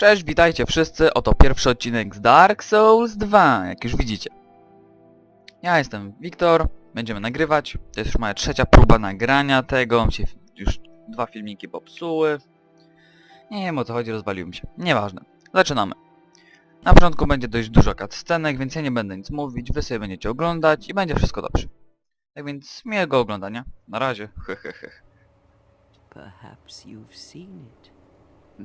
Cześć, witajcie wszyscy, oto pierwszy odcinek z Dark Souls 2, jak już widzicie. Ja jestem Wiktor, będziemy nagrywać, to jest już moja trzecia próba nagrania tego, mi się już dwa filmiki popsuły. Nie wiem o co chodzi, rozwaliłem się, nieważne. Zaczynamy. Na początku będzie dość dużo cutscenek, więc ja nie będę nic mówić, wy sobie będziecie oglądać i będzie wszystko dobrze. Tak więc miłego oglądania, na razie.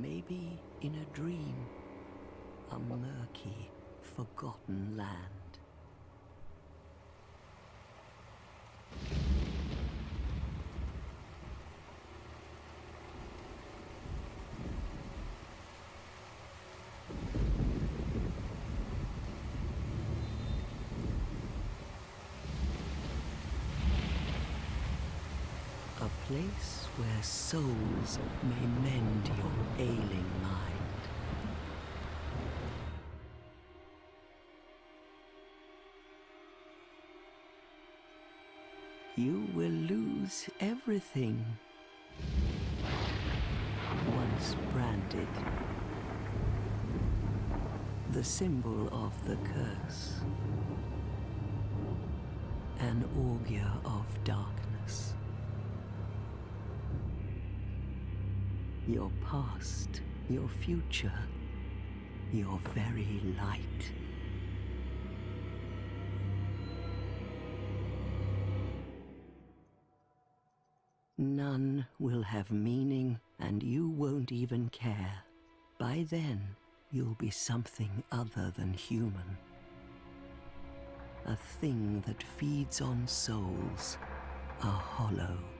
Maybe in a dream. A murky, forgotten land. A place where souls may mend your ailing mind. You will lose everything. Once branded. The symbol of the curse. An augur of darkness. Your past, your future, your very light. None will have meaning, and you won't even care. By then, you'll be something other than human. A thing that feeds on souls, a hollow.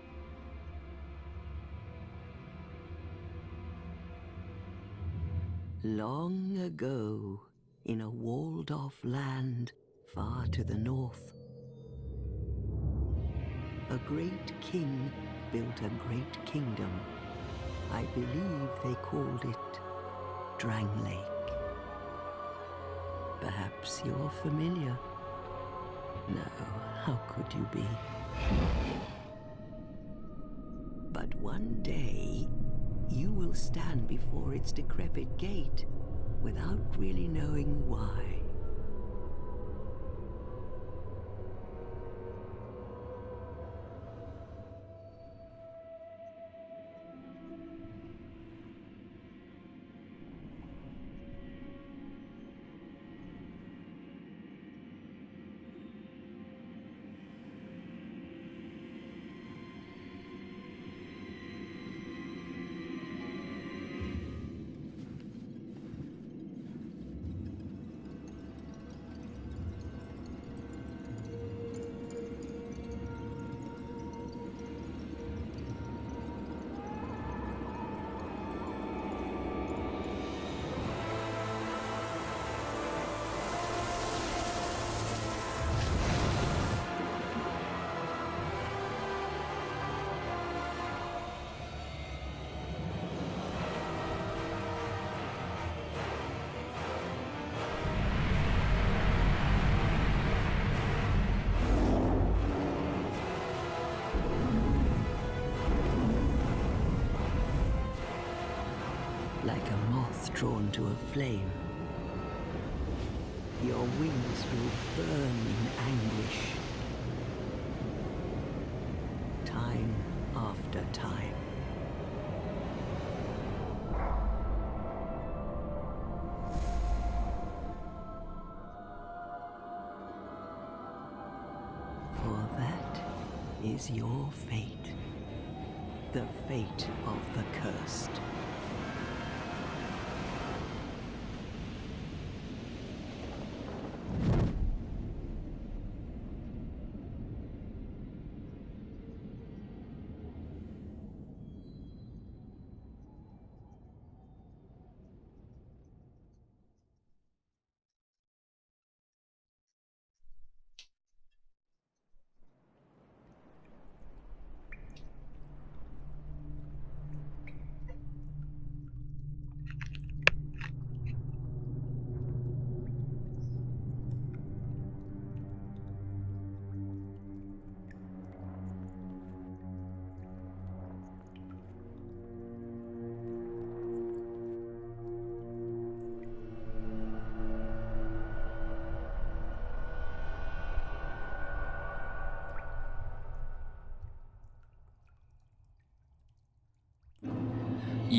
Long ago, in a walled off land far to the north, a great king built a great kingdom. I believe they called it Drang Lake. Perhaps you're familiar. No, how could you be? But one day, you will stand before its decrepit gate without really knowing why. Drawn to a flame. Your wings will burn in anguish. Time after time. For that is your fate. The fate of the cursed.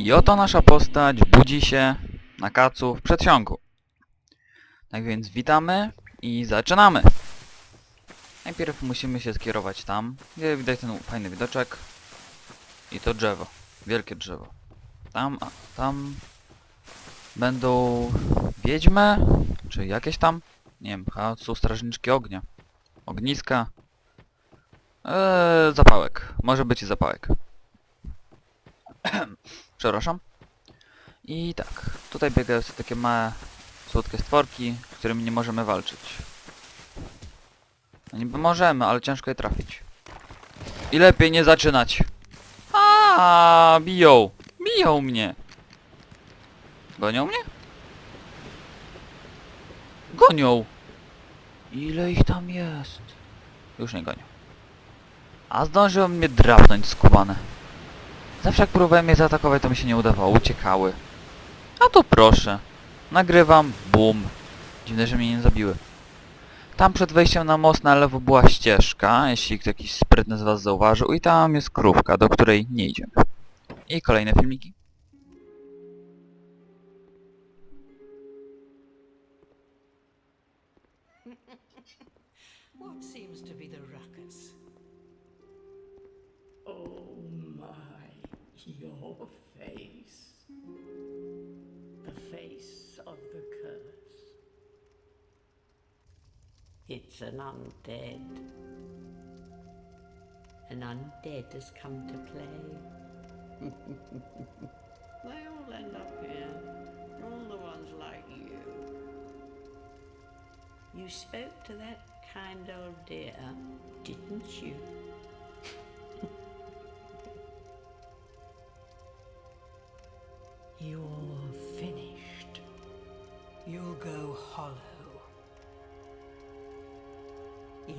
I oto nasza postać budzi się na kacu w przedsionku. Tak więc witamy i zaczynamy. Najpierw musimy się skierować tam, gdzie widać ten fajny widoczek. I to drzewo. Wielkie drzewo. Tam, a tam będą wiedźmy, czy jakieś tam, nie wiem, są strażniczki ognia. Ogniska. Eee, zapałek. Może być i zapałek. Przepraszam. I tak, tutaj biegają sobie takie małe, słodkie stworki, z którymi nie możemy walczyć. No niby możemy, ale ciężko je trafić. I lepiej nie zaczynać. A, biją! Biją mnie! Gonią mnie? Gonią! Ile ich tam jest? Już nie gonią. A zdążyłem mnie drapnąć skubane. Zawsze jak próbowałem je zaatakować, to mi się nie udawało. Uciekały. A to proszę. Nagrywam. Bum. Dziwne, że mnie nie zabiły. Tam przed wejściem na most na lewo była ścieżka, jeśli jakiś sprytny z was zauważył. I tam jest krówka, do której nie idziemy. I kolejne filmiki. An undead. An undead has come to play. They all end up here. All the ones like you. You spoke to that kind old dear, didn't you? You're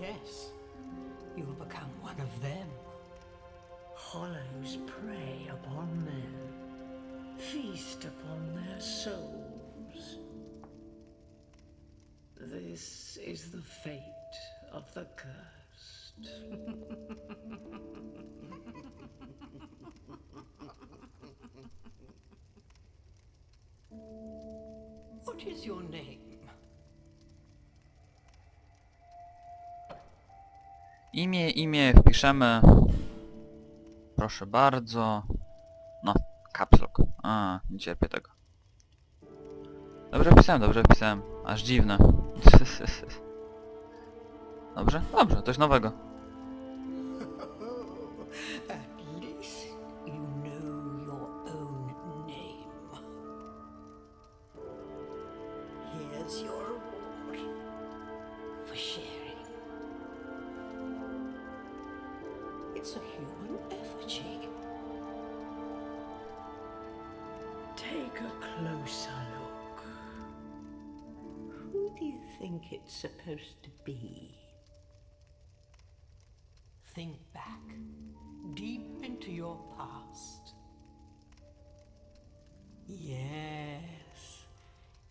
Yes, you'll become one of them. Hollows prey upon men, feast upon their souls. This is the fate of the cursed. What is your name? Imię, imię wpiszemy. Proszę bardzo. No, caps lock. A, nie cierpię tego. Dobrze wpisałem, dobrze wpisałem. Aż dziwne. Dobrze? Dobrze, coś nowego. Think back, deep into your past. Yes,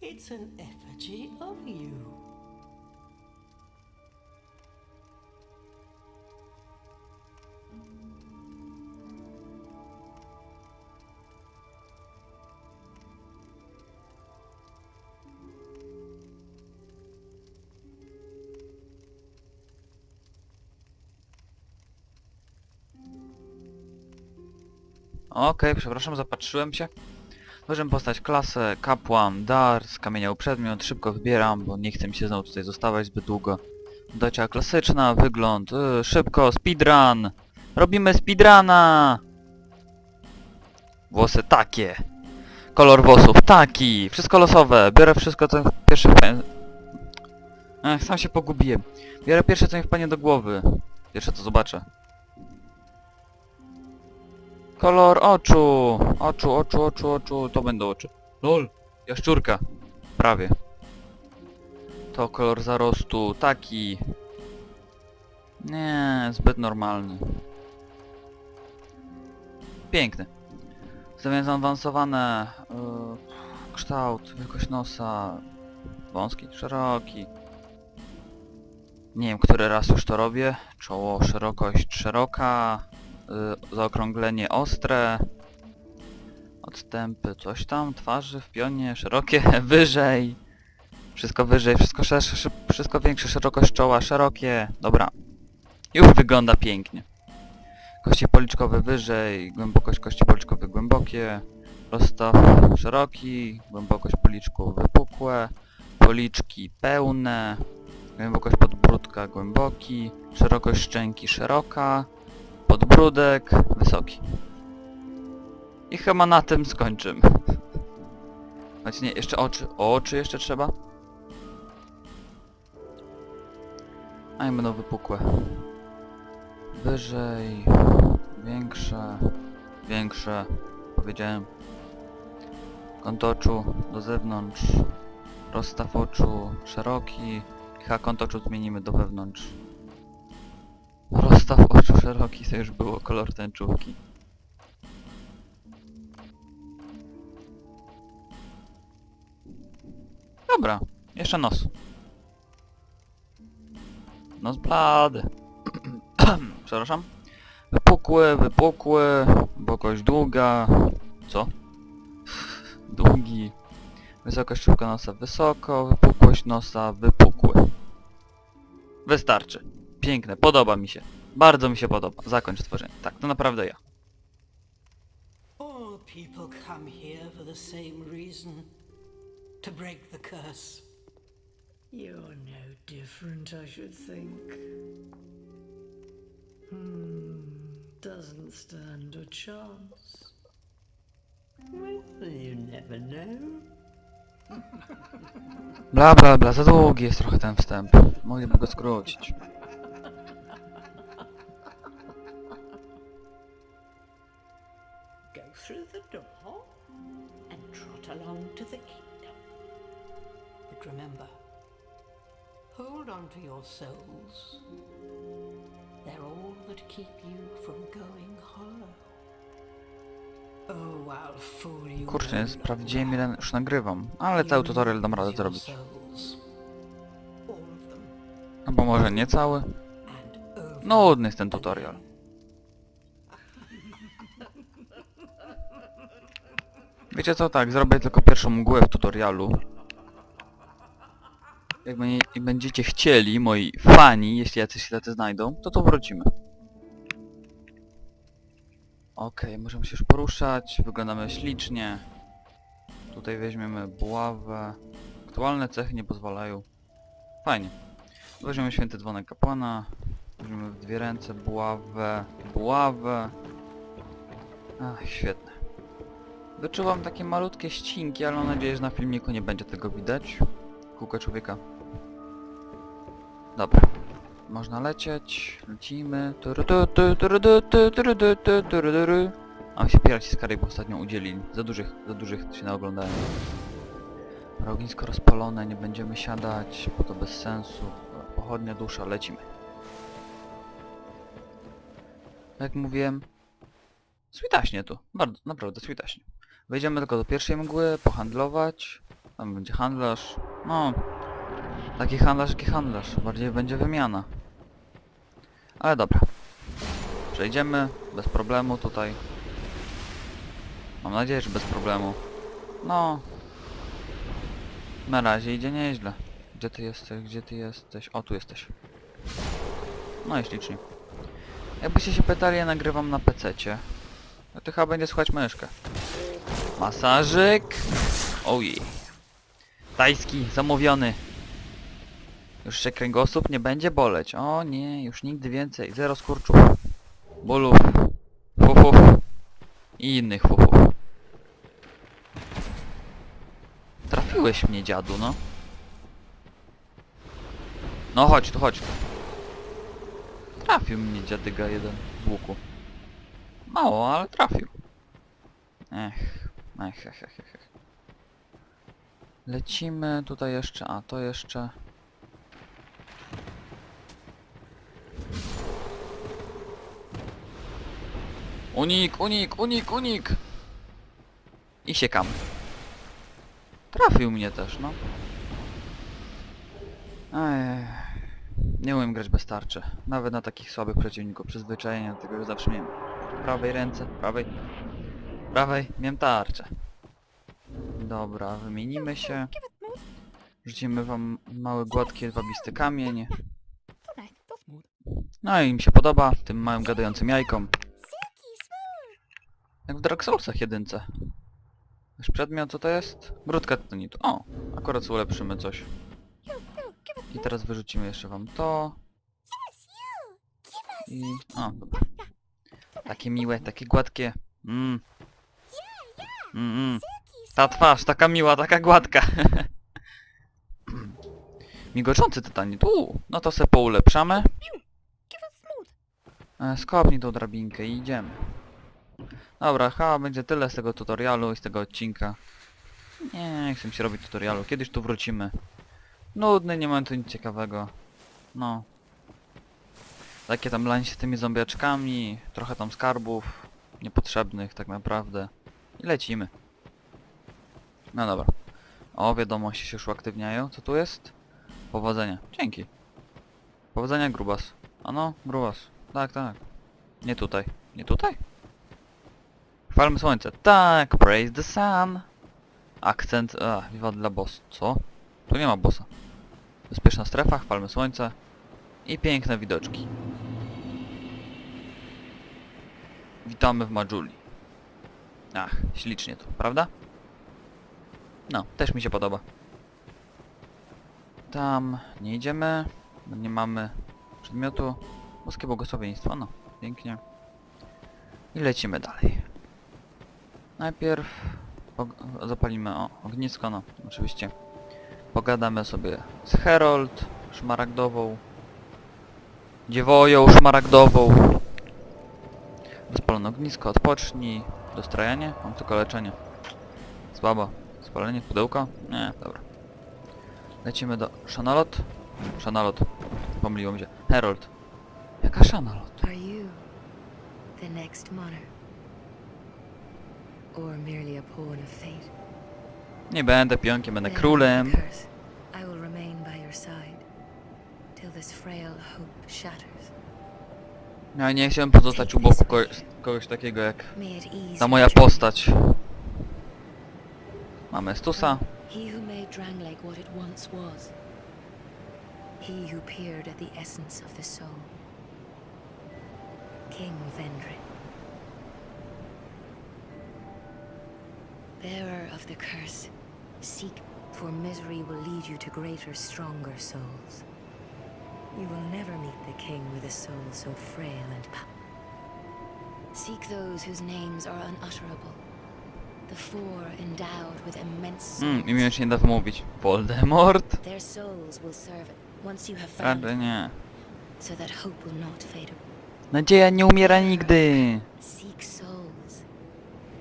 it's an effigy of you. Okej, przepraszam, zapatrzyłem się. Możemy postać klasę, kapłan, dar, skamieniał przedmiot, szybko wybieram, bo nie chcę mi się znowu tutaj zostawać zbyt długo. Docia klasyczna, wygląd, yy, szybko, speedrun! Robimy speedruna! Włosy takie. Kolor włosów taki. Wszystko losowe. Biorę wszystko co mi pierwsze wpa- Ech, sam się pogubiłem. Biorę pierwsze co mi wpadnie do głowy. Pierwsze co zobaczę. Kolor oczu. Oczu, oczu, oczu, oczu. To będą oczy. LOL. Jaszczurka. Prawie. To kolor zarostu. Taki. Nie, zbyt normalny. Piękny. Zamiast zaawansowane. Yy, kształt, wielkość nosa. Wąski, szeroki. Nie wiem, który raz już to robię. Czoło, szerokość szeroka. Yy, zaokrąglenie ostre. Odstępy, coś tam, twarzy w pionie, szerokie, wyżej. Wszystko wyżej, wszystko szersze, szy- wszystko większe, szerokość czoła, szerokie. Dobra. Już wygląda pięknie. Kości policzkowe wyżej, głębokość kości policzkowych głębokie. Rozstaw szeroki, głębokość policzków wypukłe. Policzki pełne. Głębokość podbródka głęboki. Szerokość szczęki szeroka. Podbródek wysoki. I chyba na tym skończymy. Choć nie, jeszcze oczy. Oczy jeszcze trzeba. A i będą wypukłe. Wyżej. Większe. Większe. Powiedziałem. Kąt oczu do zewnątrz. Rozstaw oczu szeroki. Chyba kąt oczu zmienimy do wewnątrz. Rozstaw oczu szeroki, to już było kolor tęczówki. Dobra, jeszcze nos. Nos blady. Przepraszam. Wypukły, wypukły, głębokość długa. Co? Długi. Wysokość czubka nosa wysoko, wypukłość nosa wypukły. Wystarczy. Piękne, podoba mi się. Bardzo mi się podoba. Zakończ tworzenie. Tak, to naprawdę ja. All people come here for the same reason to break the curse. You're no different, I should think. Hmm, doesn't stand a chance. Well, you never know. Bla bla bla, za długi jest trochę ten wstęp. Mogliby go skrócić. Through the door and trot along to the kingdom. But remember, hold on to your souls. They're all that keep you from going hollow. Oh, I'll fool you Kurczę, no sprawdziłem ile już nagrywam. Ale cały tutorial dam radę zrobić. Them. No może nie cały. Over Nudny jest ten tutorial. Wiecie co, tak, zrobię tylko pierwszą mgłę w tutorialu. Jak będziecie chcieli, moi fani, jeśli jacyś tacy znajdą, to to wrócimy. Okej, możemy się już poruszać, wyglądamy ślicznie. Tutaj weźmiemy buławę. Aktualne cechy nie pozwalają. Fajnie. Weźmiemy święty dzwonek kapłana. Weźmiemy w dwie ręce buławę, buławę. Ach, świetne. Wyczuwam takie malutkie ścinki, ale mam nadzieję, że na filmiku nie będzie tego widać. Kółko człowieka. Dobra. Można lecieć. Lecimy. A mi się Piraci z Karaibu ostatnio udzielili. Za dużych, za dużych się naoglądałem. Ognisko rozpalone, nie będziemy siadać, bo to bez sensu. Pochodnia dusza, lecimy. Jak mówiłem, switaśnie tu, bardzo, naprawdę switaśnie. Wejdziemy tylko do pierwszej mgły, pohandlować. Tam będzie handlarz. No, taki handlarz, jaki handlarz. Bardziej będzie wymiana. Ale dobra. Przejdziemy bez problemu tutaj. Mam nadzieję, że bez problemu. No, na razie idzie nieźle. Gdzie ty jesteś? Gdzie ty jesteś? O, tu jesteś. No i ślicznie. Jakbyście się pytali, ja nagrywam na PC-cie. To chyba będzie słuchać myszkę. Masażyk. Ojej. Tajski, zamówiony. Już się kręgosłup nie będzie boleć. O nie, już nigdy więcej. Zero skurczów. Bólów. Fufów. I innych fufów. Trafiłeś mnie, dziadu, no. No chodź tu, chodź tu. Trafił mnie dziadyga jeden z łuku. Mało, ale trafił. Ech, ech, ech, ech, ech. Lecimy tutaj jeszcze, a to jeszcze... Unik, unik, unik, unik! I siekamy. Trafił mnie też, no. Ej, nie umiem grać bez tarczy. Nawet na takich słabych przeciwników. Przyzwyczajenia tego, że zawsze miałem prawej ręce, prawej. Prawej miałem tarczę. Dobra, wymienimy się. Rzucimy wam mały, gładki, wabisty kamień. No i mi się podoba, tym małym gadającym jajkom. Jak w Dark Soulsach jedynce. Nasz przedmiot, co to jest? Brudka titanitu. O, akurat ulepszymy coś. I teraz wyrzucimy jeszcze wam to. I... O, dobra. Takie miłe, takie gładkie. Mm. Mm, mm. Ta twarz, taka miła, taka gładka. Migoczący tytanit. Uuu, no to se poulepszamy. E, Skopnij tą drabinkę i idziemy. Dobra, chyba będzie tyle z tego tutorialu i z tego odcinka. Nie chcę mi się robić tutorialu, kiedyś tu wrócimy. Nudny, nie mam tu nic ciekawego. No. Takie tam lań się z tymi zombiaczkami, trochę tam skarbów, niepotrzebnych tak naprawdę. I lecimy. No dobra. O, wiadomości się już uaktywniają. Co tu jest? Powodzenia. Dzięki. Powodzenia, Grubas. Ano, Grubas. Tak, tak. Nie tutaj. Nie tutaj? Chwalmy słońce. Tak, praise the sun. Akcent, a, viva dla boss. Co? Tu nie ma bossa. Bezpieczna strefa, chwalmy słońce. I piękne widoczki. Witamy w Majuli. Ach, ślicznie tu, prawda? No, też mi się podoba. Tam nie idziemy, bo nie mamy przedmiotu. Boskie błogosławieństwo, no, pięknie. I lecimy dalej. Najpierw zapalimy o, ognisko, no, oczywiście. Pogadamy sobie z Herold, szmaragdową. Dziewoją szmaragdową. Rozpalone ognisko, odpocznij. Dostrajanie? Mam tylko leczenie. Słabo. Spalenie pudełka? Nie, dobra. Lecimy do Shanalot. Shanalot. Pomyliło mi się. Herold. Jaka Shanalot? Are you the next monarch? Or merely a pawn of fate? Nie będę pionkiem, będę królem. I will remain by your side till this frail hope shatters. Ja nie chciałem pozostać u boku ko kogoś takiego jak ta moja postać. Mamy Stusa. King Vendrick. Bearer of the curse, seek, for misery will lead you to greater, stronger souls. You will never meet the king with a soul so frail and. Seek those whose names are unutterable. The four endowed with immense Mm, imię się nie da wymówić. Voldemort? Their souls will serve once you have found Raczej them, nie. so that hope will not fade away. Nadzieja nie umiera nigdy. Seek souls,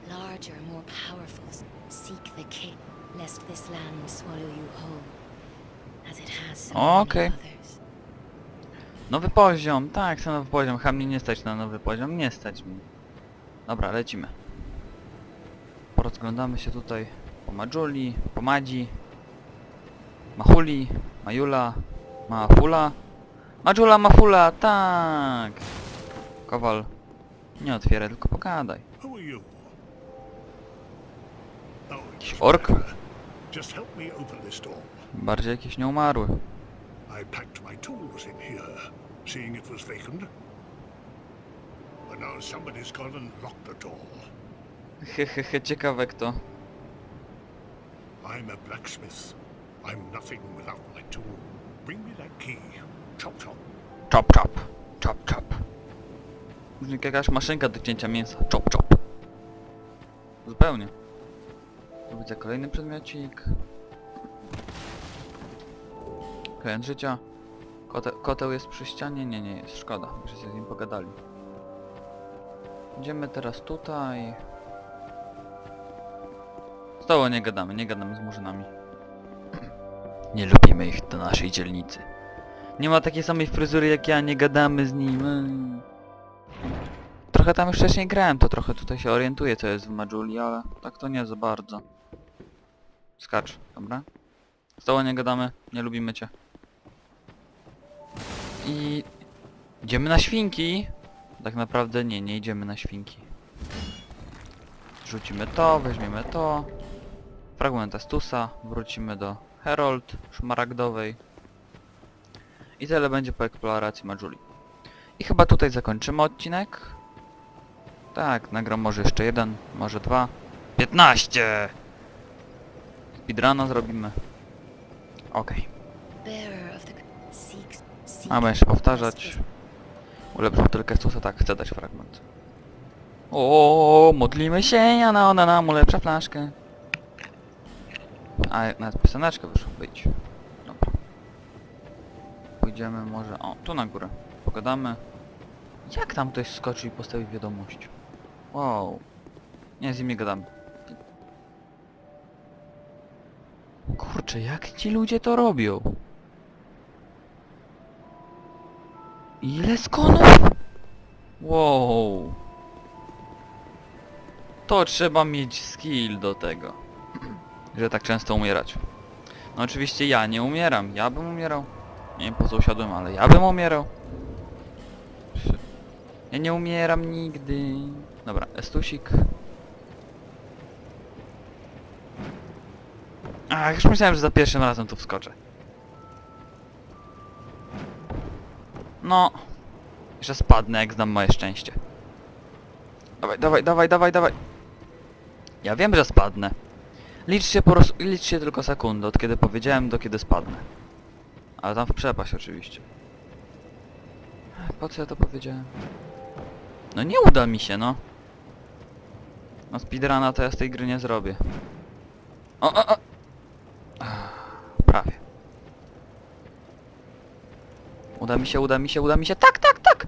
larger, more powerful. Seek the king, lest this land swallow you whole, as it has so many Okej. others. Nowy poziom, tak, chcę nowy poziom. Chyba mnie nie stać na nowy poziom, nie stać mi. Dobra, lecimy. Porozglądamy się tutaj po Majuli, po Madzi, Mahuli, Majula, Mafula. Majula, Mafula, tak! Kowal, nie otwieraj, tylko pogadaj. Jakiś ork? Bardziej jakiś nieumarły. I packed my tools in here, seeing it was vacant. But now somebody's gone and locked the door. Hehehe, ciekawe kto. I'm a blacksmith. I'm nothing without my tool. Bring me that key. Chop chop. Chop chop, chop chop. Brzmi jak jakaś maszynka do cięcia mięsa. Chop chop. Zupełnie. Tu widzę kolejny przedmiocik. Klient życia. Kote, koteł jest przy ścianie? Nie, nie jest. Szkoda. Byśmy się z nim pogadali. Idziemy teraz tutaj. Z tobą nie gadamy, nie gadamy z murzynami. Nie lubimy ich do naszej dzielnicy. Nie ma takiej samej fryzury jak ja, nie gadamy z nim. Trochę tam już wcześniej grałem, to trochę tutaj się orientuję co jest w Majuli, ale tak to nie za bardzo. Skacz, dobra? Z tobą nie gadamy, nie lubimy cię. I... Idziemy na świnki! Tak naprawdę nie, nie idziemy na świnki. wrzucimy to, weźmiemy to. Fragment Astusa, wrócimy do Herald szmaragdowej. I tyle będzie po eksploracji Majuli. I chyba tutaj zakończymy odcinek. Tak, nagram może jeszcze jeden, może dwa. 15! Speedruna zrobimy. Okej. The seek Mamy jeszcze powtarzać. Ulepszył tylko Stusa, tak, chcę dać fragment. O, modlimy się, Jana, ona nam ulepsza flaszkę. A, nawet pioseneczkę wyszło, wyjdź. Dobra. Pójdziemy może, o, tu na górę. Pogadamy. Jak tam ktoś skoczył i postawił wiadomość? Wow. Nie, z nim nie gadamy. Kurczę, jak ci ludzie to robią? Ile skonów? Wow. To trzeba mieć skill do tego. Że tak często umierać. No oczywiście ja nie umieram. Ja bym umierał. Nie wiem po co usiadłem, ale ja bym umierał. Ja nie umieram nigdy. Dobra, estusik. A, już myślałem, że za pierwszym razem tu wskoczę. No. Jeszcze spadnę, jak znam moje szczęście. Dawaj, dawaj, dawaj, dawaj, dawaj. Ja wiem, że spadnę. Liczcie po liczcie tylko sekundę, od kiedy powiedziałem, do kiedy spadnę. Ale tam w przepaść oczywiście. Po co ja to powiedziałem? No nie uda mi się, no. No speedruna to ja z tej gry nie zrobię. O, o, o! Prawie. Uda mi się, uda mi się, uda mi się. Tak, tak, tak!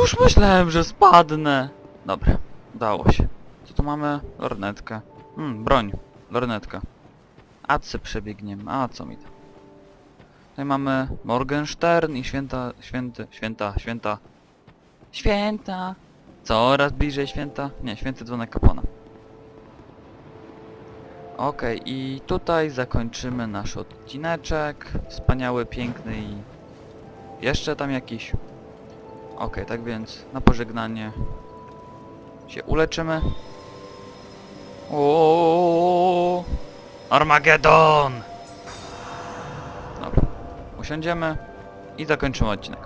Już myślałem, że spadnę. Dobra, udało się. Co tu mamy? Lornetkę. Hmm, broń. Lornetka. A co przebiegniemy? A co mi to? Tutaj mamy Morgenstern i święta, święty, święta, święta, święta. Coraz bliżej święta. Nie, święty dzwonek kapłana. Okej, i tutaj zakończymy nasz odcineczek. Wspaniały, piękny i... Jeszcze tam jakiś... Okej, tak więc na pożegnanie się uleczymy. O, Armagedon! Dobra, usiądziemy i zakończymy odcinek.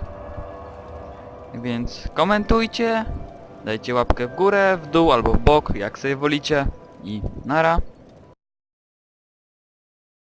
Więc komentujcie, dajcie łapkę w górę, w dół albo w bok, jak sobie wolicie i nara.